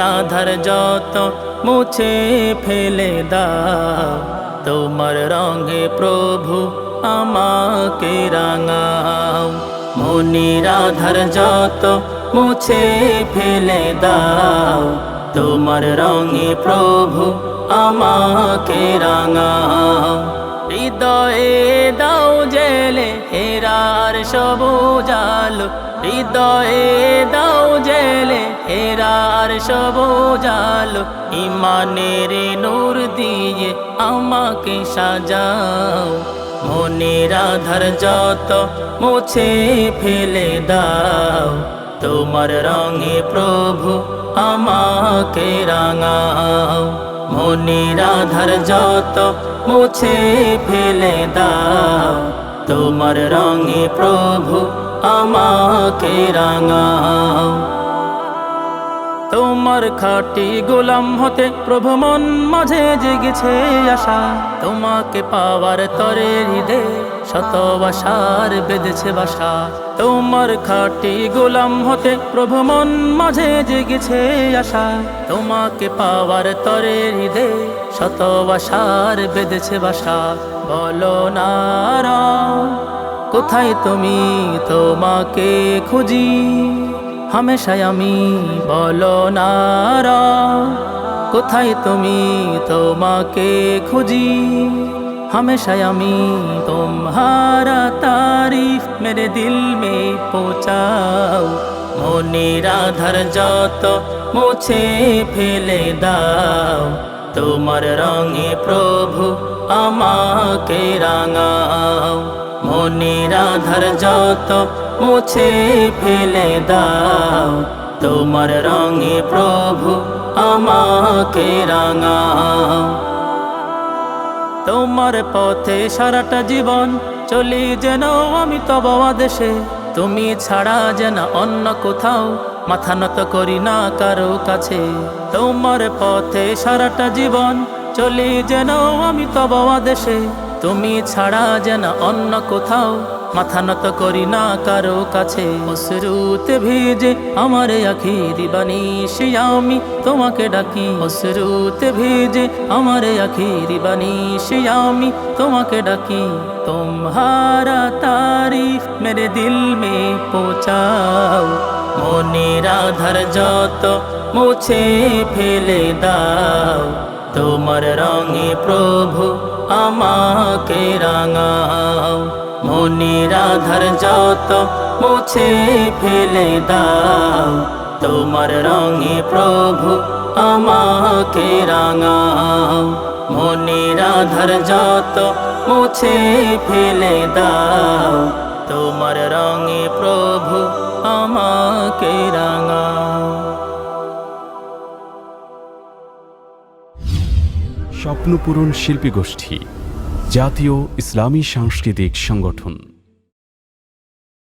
রাধার যত মুছে ফেলে দাও। তোমার রঙে প্রভু আমাকে রাঙাও। মনি রাধার যত মুছে ফেলে দাও। তোমার রঙে প্রভু আমাকে রাঙাও। হৃদয়ে দাও জেলে হেরার সবুজ আলো। হৃদয়ে দাও জেলে হেরার সবুজ আলো। ইমানের নূর দিয়ে আমাকে সাজাও। মনে রাধার যত মুছে ফেলে দাও। তোমার রঙে প্রভু আমাকে রাঙাও। মনে রাধার যত মুছে ফেলে দাও। তোমার রঙে প্রভু আমাকে রাঙাও। তোমার খাটি গোলাম হতে প্রভু মন মাঝে জেগেছে আশা। তোমাকে পাওয়ার তরে হৃদে শত বাসার বেঁধেছে বাসা। তোমার খাটি গোলাম হতে প্রভু মন মাঝে জেগেছে আশা। তোমাকে পাওয়ার তরে হৃদে শত বাসার বেঁধেছে বাসা। বলো নারা কোথায় তুমি? তোমাকে খুঁজি। হামেশায় আমি বলো নারা কোথায় তুমি তোমাকে খুঁজি? হামেশায় আমি তোমারা তারিফ মেরে দিল মে পৌঁছাও। মনের আধার যত মুছে ফেলে দাও। তোমার রঙে প্রভু আমাকে রাঙাও। মনের আধার যত মুছে ফেলে দাও। তোমার রঙে প্রভু আমাকে রাঙাও। তোমার পথে সারাটা জীবন চলি যেন আমি, তব দেশে তুমি ছাড়া যেন অন্য কোথাও মাথা নত করি না কারও কাছে। তোমার পথে সারাটা জীবন চলি যেন আমি, তব দেশে তুমি ছাড়া যেন অন্য কোথাও মাথা নত করি না কারও কাছে। অসরুতে ভিজে আমার আখি দিবানি আমি তোমাকে ডাকি। অসরুতে ভিজে আমার আখি দিবানি আমি তোমাকে ডাকি। তোমারা তারিফ মেরে দিল মে পৌঁছাও। মনে রাধার যত মুছে ফেলে দাও। তোমার রঙে প্রভু আমাকে রাঙাও। মনে রাধার যত মুছে ফেলে দাও। তোমার রঙে প্রভু আমাকে রাঙাও। মনে রাধার যত মুছে ফেলে দাও। তোমার রঙে প্রভু আমাকে রাঙাও। স্বপ্নপূরণ শিল্পী গোষ্ঠী জাতীয় ইসলামী সাংস্কৃতিক সংগঠন।